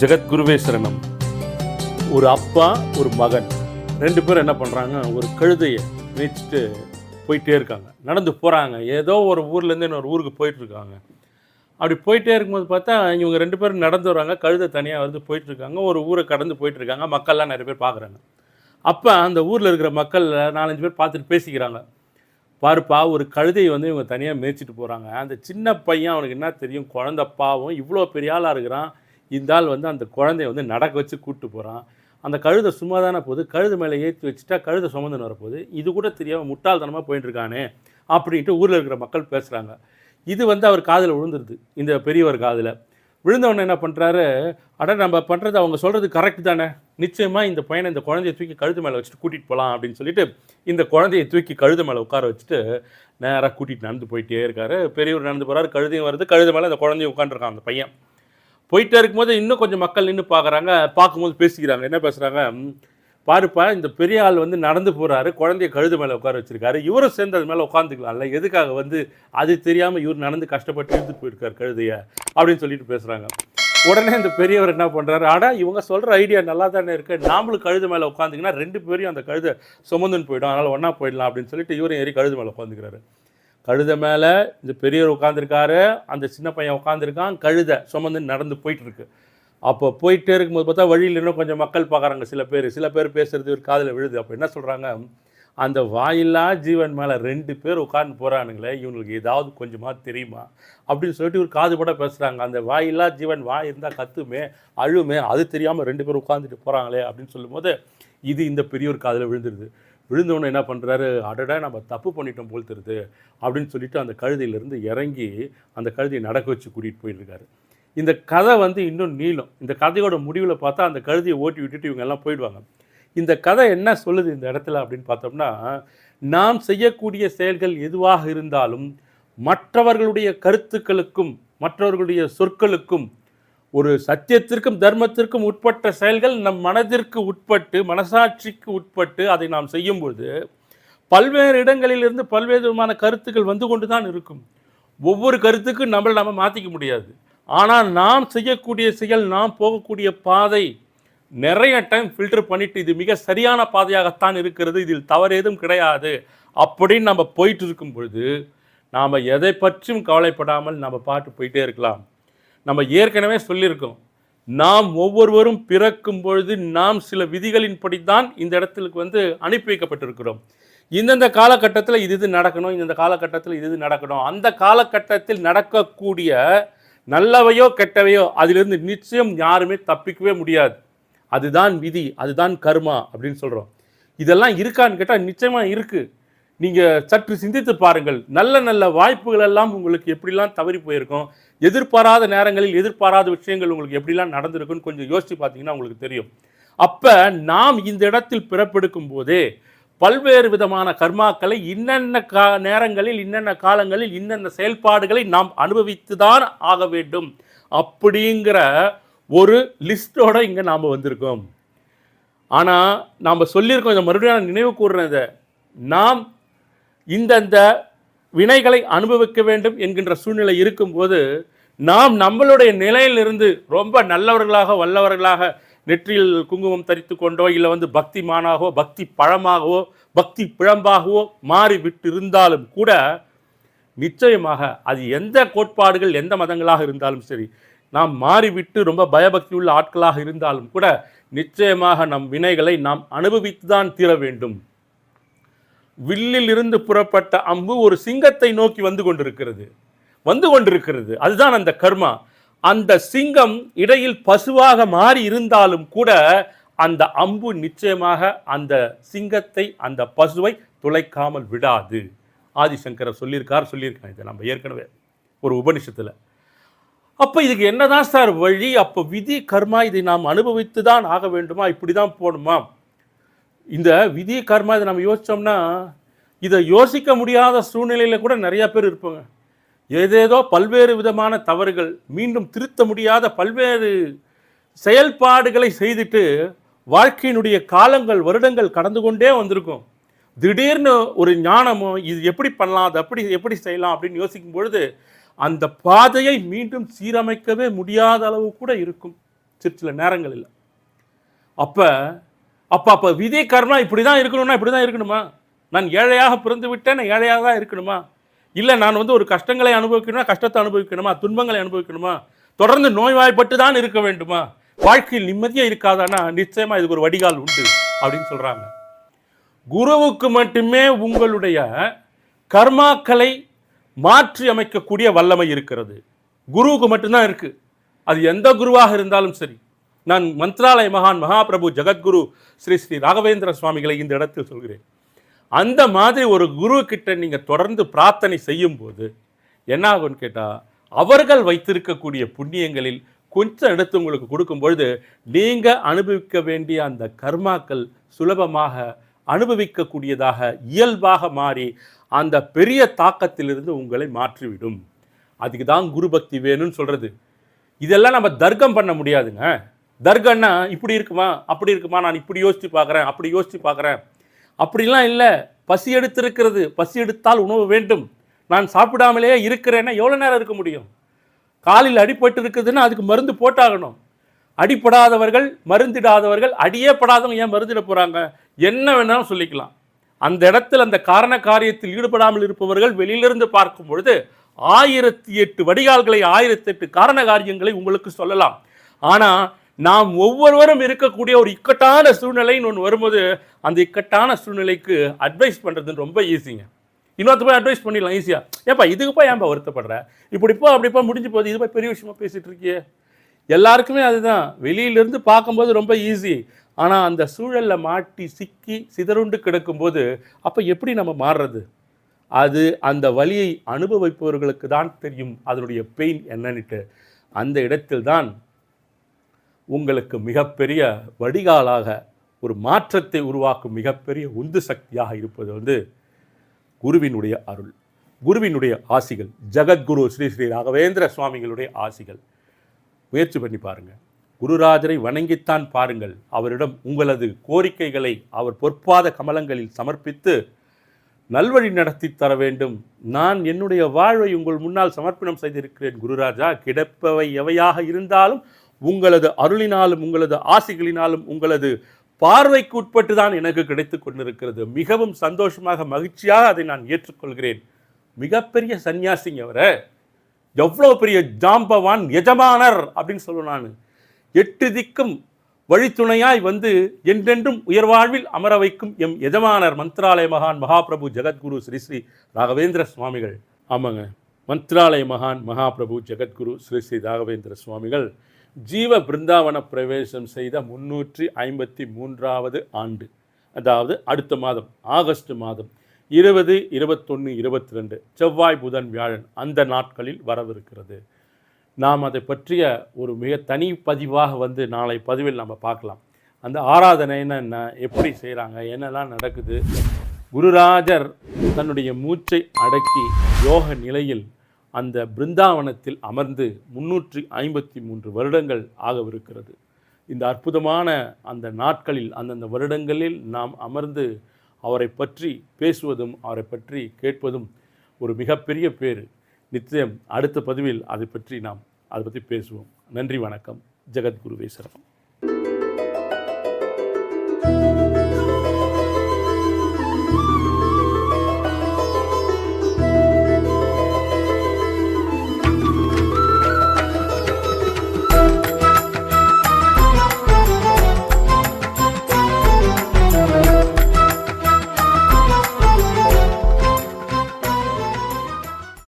ஜெகத்குருவே சரணம். ஒரு அப்பா ஒரு மகன். ரெண்டு பேரும் என்ன பண்ணுறாங்க ஒரு கழுதையை மேய்ச்சிட்டு போயிட்டே இருக்காங்க. நடந்து போகிறாங்க ஏதோ ஒரு ஊர்லேருந்து இன்னொரு ஊருக்கு போயிட்டுருக்காங்க அப்படி போயிட்டே இருக்கும்போது பார்த்தா இவங்க ரெண்டு பேரும் நடந்து வராங்க. கழுதை தனியாக வந்து போயிட்டுருக்காங்க ஒரு ஊரை கடந்து போயிட்டுருக்காங்க மக்கள்லாம் நிறைய பேர் பார்க்குறாங்க. அப்போ அந்த ஊரில் இருக்கிற மக்கள் நாலஞ்சு பேர் பார்த்துட்டு பேசிக்கிறாங்க. பாருப்பா ஒரு கழுதையை வந்து இவங்க தனியாக மேய்ச்சிட்டு போகிறாங்க அந்த சின்ன பையன் அவனுக்கு என்ன தெரியும்? குழந்த பாவம். இவ்வளோ பெரிய ஆளாக இருக்கிறான். இந்த ஆள் வந்து அந்த குழந்தைய வந்து நடக்க வச்சு கூப்பிட்டு போகிறான் அந்த கழுதை சும்மா தானே போகுது. கழுது மேலே ஏற்றி வச்சுட்டா கழுதை சுமந்துன்னு வரப்போகுது. இது கூட தெரியாமல் முட்டாள்தனமாக போயிட்டுருக்கானே அப்படின்ட்டு ஊரில் இருக்கிற மக்கள் பேசுகிறாங்க இது வந்து அவர் காதில் விழுந்துருது. இந்த பெரியவர் காதில். விழுந்தவொடனே என்ன பண்ணுறாரு அட நம்ம பண்ணுறது அவங்க சொல்கிறது கரெக்ட் தானே. நிச்சயமாக இந்த பையனை இந்த குழந்தைய தூக்கி கழுது மேலே வச்சுட்டு கூட்டிகிட்டு போகலாம் அப்படின்னு சொல்லிட்டு இந்த குழந்தைய தூக்கி கழுது மேலே உட்கார வச்சுட்டு நேராக கூட்டிகிட்டு நடந்து போயிட்டே இருக்காரு. பெரியவர் நடந்து போகிறாரு கழுதையும் வருது. கழுது மேலே அந்த குழந்தையும் உட்காந்துருக்கான் அந்த பையன். போயிட்டே இருக்கும்போது இன்னும் கொஞ்சம் மக்கள் நின்று பார்க்குறாங்க பார்க்கும்போது பேசிக்கிறாங்க. என்ன பேசுகிறாங்க பாருப்பா இந்த பெரிய ஆள் வந்து நடந்து போகிறாரு குழந்தைய கழுது மேலே உட்கார வச்சுருக்காரு இவரும் சேர்ந்து அது மேலே உட்காந்துக்கலாம்ல எதுக்காக வந்து அது தெரியாமல் இவர் நடந்து கஷ்டப்பட்டு இழுத்துட்டு போயிருக்கார் கழுதைய அப்படின்னு சொல்லிட்டு பேசுகிறாங்க உடனே இந்த பெரியவர் என்ன பண்ணுறாரு ஆனால் இவங்க சொல்கிற ஐடியா நல்லா தானே இருக்குது நாமளும் கழுது மேலே உட்காந்துங்கன்னா ரெண்டு பேரையும் அந்த கழுதை சுமந்துன்னு போயிடும். அதனால் ஒன்றா போயிடலாம் அப்படின்னு சொல்லிட்டு இவரும் ஏறி கழுது மேலே உட்காந்துக்கிறாரு. கழுதை மேலே இந்த பெரியவர் உட்காந்துருக்காரு அந்த சின்ன பையன் உட்காந்துருக்கான் கழுதை சுமந்து நடந்து போயிட்டுருக்கு. அப்போ போயிட்டே இருக்கும்போது பார்த்தா வழியில் இன்னும் கொஞ்சம் மக்கள் பார்க்குறாங்க சில பேர். சில பேர் பேசுகிறது ஒரு காதில் விழுது. அப்போ என்ன சொல்கிறாங்க அந்த வாயில்லா ஜீவன் மேலே ரெண்டு பேர் உட்கார்ந்து போகிறானுங்களே இவங்களுக்கு ஏதாவது கொஞ்சமாக தெரியுமா? அப்படின்னு சொல்லிட்டு ஒரு காது பட பேசுகிறாங்க அந்த வாயில்லா ஜீவன் வாய் இருந்தால் கத்துமே அழுமே அது தெரியாமல் ரெண்டு பேர் உட்காந்துட்டு போகிறாங்களே அப்படின்னு சொல்லும்போது இது இந்த பெரிய ஒரு காதில் விழுந்துருது. விழுந்தவொன்னே என்ன பண்ணுறாரு அடடா நம்ம தப்பு பண்ணிட்டோம் போல் தருது அப்படின்னு சொல்லிட்டு அந்த கழுதையிலேருந்து இறங்கி அந்த கழுதையை நடக்க வச்சு கூட்டிகிட்டு போயிட்டுருக்காரு இந்த கதை வந்து இன்னும் நீளம். இந்த கதையோட முடிவில் பார்த்தா அந்த கழுதையை ஓட்டி விட்டுட்டு இவங்க எல்லாம் போயிடுவாங்க. இந்த கதை என்ன சொல்லுது இந்த இடத்துல அப்படின்னு பார்த்தோம்னா நாம் செய்யக்கூடிய செயல்கள் எதுவாக இருந்தாலும் மற்றவர்களுடைய கருத்துக்களுக்கும் மற்றவர்களுடைய சொற்களுக்கும் ஒரு சத்தியத்திற்கும் தர்மத்திற்கும் உட்பட்ட செயல்கள் நம் மனதிற்கு உட்பட்டு மனசாட்சிக்கு உட்பட்டு அதை நாம் செய்யும்போது பல்வேறு இடங்களிலிருந்து பல்வேறு விதமான கருத்துக்கள் வந்து கொண்டு தான் இருக்கும். ஒவ்வொரு கருத்துக்கும் நம்மளை நம்ம மாற்றிக்க முடியாது. ஆனால் நாம் செய்யக்கூடிய செயல் நாம் போகக்கூடிய பாதை நிறைய டைம் ஃபில்டர் பண்ணிட்டு இது மிக சரியான பாதையாகத்தான் இருக்கிறது இதில் தவறு ஏதும் கிடையாது அப்படின்னு நம்ம போயிட்டு இருக்கும் பொழுது நாம் எதை பற்றியும் கவலைப்படாமல் நம்ம பாட்டு போயிட்டே இருக்கலாம். நம்ம ஏற்கனவே சொல்லியிருக்கோம். நாம் ஒவ்வொருவரும் பிறக்கும் பொழுது நாம் சில விதிகளின்படி தான் இந்த இடத்துக்கு வந்து அனுப்பி வைக்கப்பட்டிருக்கிறோம். இந்தந்த காலகட்டத்தில் இது இது நடக்கணும் இந்தந்த காலகட்டத்தில் இது இது நடக்கணும். அந்த காலகட்டத்தில் நடக்கக்கூடிய நல்லவையோ கெட்டவையோ அதிலிருந்து நிச்சயம் யாருமே தப்பிக்கவே முடியாது. அதுதான் விதி அதுதான் கர்மா அப்படின்னு சொல்கிறோம் இதெல்லாம் இருக்கான்னு கேட்டால் நிச்சயமாக இருக்குது நீங்கள் சற்று சிந்தித்து பாருங்கள். நல்ல நல்ல வாய்ப்புகள் எல்லாம் உங்களுக்கு எப்படிலாம் தவறி போயிருக்கும்? எதிர்பாராத நேரங்களில் எதிர்பாராத விஷயங்கள் உங்களுக்கு எப்படிலாம் நடந்திருக்குன்னு கொஞ்சம் யோசித்து பார்த்தீங்கன்னா உங்களுக்கு தெரியும். அப்போ நாம் இந்த இடத்தில் பிறப்பெடுக்கும் போதே பல்வேறு விதமான கர்மாக்களை இன்னென்ன கா நேரங்களில் இன்னென்ன காலங்களில் இன்னென்ன செயல்பாடுகளை நாம் அனுபவித்து தான் ஆக வேண்டும். அப்படிங்கிற ஒரு லிஸ்ட்டோட இங்கே நாம் வந்திருக்கோம். ஆனால் நாம் சொல்லியிருக்கோம் இதை மறுபடியும் நான் நினைவு கூறுறேன் நாம் இந்தந்த வினைகளை அனுபவிக்க வேண்டும் என்கின்ற சூழ்நிலை இருக்கும்போது நாம் நம்மளுடைய நிலையிலிருந்து ரொம்ப நல்லவர்களாக வல்லவர்களாக நெற்றியில் குங்குமம் தரித்து கொண்டோ இல்லை வந்து பக்தி மானாகவோ பக்தி பழமாகவோ பக்தி பிழம்பாகவோ மாறிவிட்டு இருந்தாலும் கூட நிச்சயமாக அது எந்த கோட்பாடுகள் எந்த மதங்களாக இருந்தாலும் சரி நாம் மாறிவிட்டு ரொம்ப பயபக்தி உள்ள ஆட்களாக இருந்தாலும் கூட நிச்சயமாக நம் வினைகளை நாம் அனுபவித்து தான் தீர வேண்டும். வில்லில் இருந்து புறப்பட்ட அம்பு ஒரு சிங்கத்தை நோக்கி வந்து கொண்டிருக்கிறது. வந்து கொண்டிருக்கிறது. அதுதான் அந்த கர்மா. அந்த சிங்கம் இடையில் பசுவாக மாறி இருந்தாலும் கூட அந்த அம்பு நிச்சயமாக அந்த சிங்கத்தை அந்த பசுவை துளைக்காமல் விடாது. ஆதிசங்கரர் சொல்லியிருக்கார் சொல்லியிருக்காங்க இதை நம்ம ஏற்கனவே ஒரு உபனிஷத்தில் அப்போ இதுக்கு என்னதான் சார் வழி? அப்போ விதி கர்மா இதை நாம் அனுபவித்து தான் ஆக வேண்டுமா? இப்படி தான் போகணுமா இந்த விதி கர்மா இதை நம்ம யோசித்தோம்னா இதை யோசிக்க முடியாத சூழ்நிலையில் கூட நிறையா பேர் இருப்பாங்க. ஏதேதோ பல்வேறு விதமான தவறுகள் மீண்டும் திருத்த முடியாத பல்வேறு செயல்பாடுகளை செய்துட்டு வாழ்க்கையினுடைய காலங்கள் வருடங்கள் கடந்து கொண்டே வந்திருக்கும். திடீர்னு ஒரு ஞானமோ இது எப்படி பண்ணலாம் அது அப்படி எப்படி செய்யலாம் அப்படின்னு யோசிக்கும் பொழுது அந்த பாதையை மீண்டும் சீரமைக்கவே முடியாத அளவு கூட இருக்கும் சிற்சில சில நேரங்களில். அப்போ அப்போ அப்போ விதி கர்மா இப்படி தான் இருக்கணும்னா இப்படி தான் இருக்கணுமா? நான் ஏழையாக பிறந்து விட்டேன் நான் ஏழையாக தான் இருக்கணுமா? இல்லை நான் வந்து ஒரு கஷ்டங்களை அனுபவிக்கணுமா கஷ்டத்தை அனுபவிக்கணுமா துன்பங்களை அனுபவிக்கணுமா? தொடர்ந்து நோய்வாய்ப்பட்டு தான் இருக்க வேண்டுமா? வாழ்க்கையில் நிம்மதியாக இருக்காதானா? நிச்சயமாக இதுக்கு ஒரு வடிகால் உண்டு அப்படின்னு சொல்கிறாங்க குருவுக்கு மட்டுமே உங்களுடைய கர்மாக்களை மாற்றி அமைக்கக்கூடிய வல்லமை இருக்கிறது. குருவுக்கு மட்டும்தான் இருக்குது அது எந்த குருவாக இருந்தாலும் சரி. நான் மந்த்ராலய மகான் மகாபிரபு ஜெகத்குரு ஸ்ரீ ஸ்ரீ ராகவேந்திர சுவாமிகளை இந்த இடத்தில் சொல்கிறேன். அந்த மாதிரி ஒரு குரு கிட்ட நீங்கள் தொடர்ந்து பிரார்த்தனை செய்யும்போது என்ன ஆகும்னு கேட்டால் அவர்கள் வைத்திருக்கக்கூடிய புண்ணியங்களில் கொஞ்சம் எடுத்து உங்களுக்கு கொடுக்கும் பொழுது நீங்கள் அனுபவிக்க வேண்டிய அந்த கர்மாக்கள் சுலபமாக அனுபவிக்கக்கூடியதாக இயல்பாக மாறி அந்த பெரிய தாக்கத்திலிருந்து உங்களை மாற்றிவிடும். அதுக்கு தான் குரு பக்தி வேணும்னு சொல்கிறது இதெல்லாம் நம்ம தர்க்கம் பண்ண முடியாதுங்க. தர்கன்னா இப்படி இருக்குமா? அப்படி இருக்குமா? நான் இப்படி யோசித்து பார்க்குறேன் அப்படி யோசித்து பார்க்குறேன். அப்படிலாம் இல்லை. பசி எடுத்திருக்கிறது பசி எடுத்தால் உணவு வேண்டும். நான் சாப்பிடாமலேயே இருக்கிறேன்னா எவ்வளோ நேரம் இருக்க முடியும்? காலில் அடிபட்டு இருக்குதுன்னா அதுக்கு மருந்து போட்டாகணும். அடிப்படாதவர்கள் மருந்திடாதவர்கள் அடியே படாதவங்க ஏன் மருந்திட போகிறாங்க என்ன வேணாலும் சொல்லிக்கலாம். அந்த இடத்தில் அந்த காரண காரியத்தில் ஈடுபடாமல் இருப்பவர்கள் வெளியிலிருந்து பார்க்கும் பொழுது ஆயிரத்தி எட்டு வடிகால்களை ஆயிரத்தி எட்டு காரண காரியங்களை உங்களுக்கு சொல்லலாம். ஆனால் நாம் ஒவ்வொருவரும் இருக்கக்கூடிய ஒரு இக்கட்டான சூழ்நிலைன்னு ஒன்று வரும்போது அந்த இக்கட்டான சூழ்நிலைக்கு அட்வைஸ் பண்ணுறதுன்னு ரொம்ப ஈஸிங்க இன்னொருத்த போய் அட்வைஸ் பண்ணிடலாம் ஈஸியாக ஏப்பா இதுக்கு போய் ஏன்பா வருத்தப்படுற? இப்படிப்போ அப்படிப்போ முடிஞ்சு போகுது. இது போய் பெரிய விஷயமா பேசிகிட்டு இருக்கியே. எல்லாருக்குமே அதுதான். வெளியிலிருந்து பார்க்கும்போது ரொம்ப ஈஸி ஆனால் அந்த சூழலில் மாட்டி சிக்கி சிதறுண்டு கிடக்கும்போது அப்போ எப்படி நம்ம மாறுறது? அது அந்த வழியை அனுபவிப்பவர்களுக்கு தான் தெரியும். அதனுடைய பெயின் என்னன்னுட்டு. அந்த இடத்தில் தான் உங்களுக்கு மிகப்பெரிய வடிகாலாக ஒரு மாற்றத்தை உருவாக்கும் மிகப்பெரிய உந்து சக்தியாக இருப்பது வந்து குருவினுடைய அருள். குருவினுடைய ஆசிகள் ஜெகத்குரு ஸ்ரீ ஸ்ரீ ராகவேந்திர சுவாமிகளுடைய ஆசிகள். முயற்சி பண்ணி பாருங்கள் குருராஜரை வணங்கித்தான் பாருங்கள். அவரிடம் உங்களது கோரிக்கைகளை அவர் பொற்பாத கமலங்களில் சமர்ப்பித்து நல்வழி நடத்தி தர வேண்டும். நான் என்னுடைய வாழ்வை உங்கள் முன்னால் சமர்ப்பணம் செய்திருக்கிறேன் குருராஜா. கிடப்பவை எவையாக இருந்தாலும் உங்களது அருளினாலும் உங்களது ஆசிகளினாலும் உங்களது பார்வைக்கு உட்பட்டு தான் எனக்கு கிடைத்து கொண்டிருக்கிறது. மிகவும் சந்தோஷமாக மகிழ்ச்சியாக அதை நான் ஏற்றுக்கொள்கிறேன். மிகப்பெரிய சன்னியாசிங்க அவரை. எவ்வளோ பெரிய ஜாம்பவான் எஜமானர் அப்படின்னு சொல்லுவேன் நான். எட்டு திக்கும் வழித்துணையாய் வந்து என்றென்றும் உயர்வாழ்வில் அமர வைக்கும் எம் எஜமானர் மந்திராலய மகான் மகாபிரபு ஜெகத்குரு ஸ்ரீ ஸ்ரீ ராகவேந்திர சுவாமிகள். ஆமாங்க. மந்த்ராலய மகான் மகாபிரபு ஜெகத்குரு ஸ்ரீ ஸ்ரீ ராகவேந்திர சுவாமிகள். ஜீவ பிருந்தாவன பிரவேசம் செய்த முன்னூற்றி ஐம்பத்தி மூன்றாவது ஆண்டு அதாவது அடுத்த மாதம் ஆகஸ்ட் மாதம் இருபது இருபத்தொன்று இருபத்தி ரெண்டு செவ்வாய் புதன் வியாழன் அந்த நாட்களில் வரவிருக்கிறது. நாம் அதை பற்றிய ஒரு மிக தனி பதிவாக வந்து நாளை பதிவில் நம்ம பார்க்கலாம். அந்த ஆராதனைன்னு என்ன எப்படி செய்கிறாங்க என்னெல்லாம் நடக்குது? குருராஜர் தன்னுடைய மூச்சை அடக்கி யோக நிலையில் அந்த பிருந்தாவனத்தில் அமர்ந்து முன்னூற்றி ஐம்பத்தி மூன்று வருடங்கள் ஆகவிருக்கிறது. இந்த அற்புதமான அந்த நாட்களில் அந்தந்த வருடங்களில் நாம் அமர்ந்து அவரை பற்றி பேசுவதும் அவரை பற்றி கேட்பதும் ஒரு மிகப்பெரிய பேர் நிச்சயம் அடுத்த பதிவில் அதை பற்றி நாம் அதை பற்றி பேசுவோம். நன்றி வணக்கம். ஜெகத்குருவே சரணம்.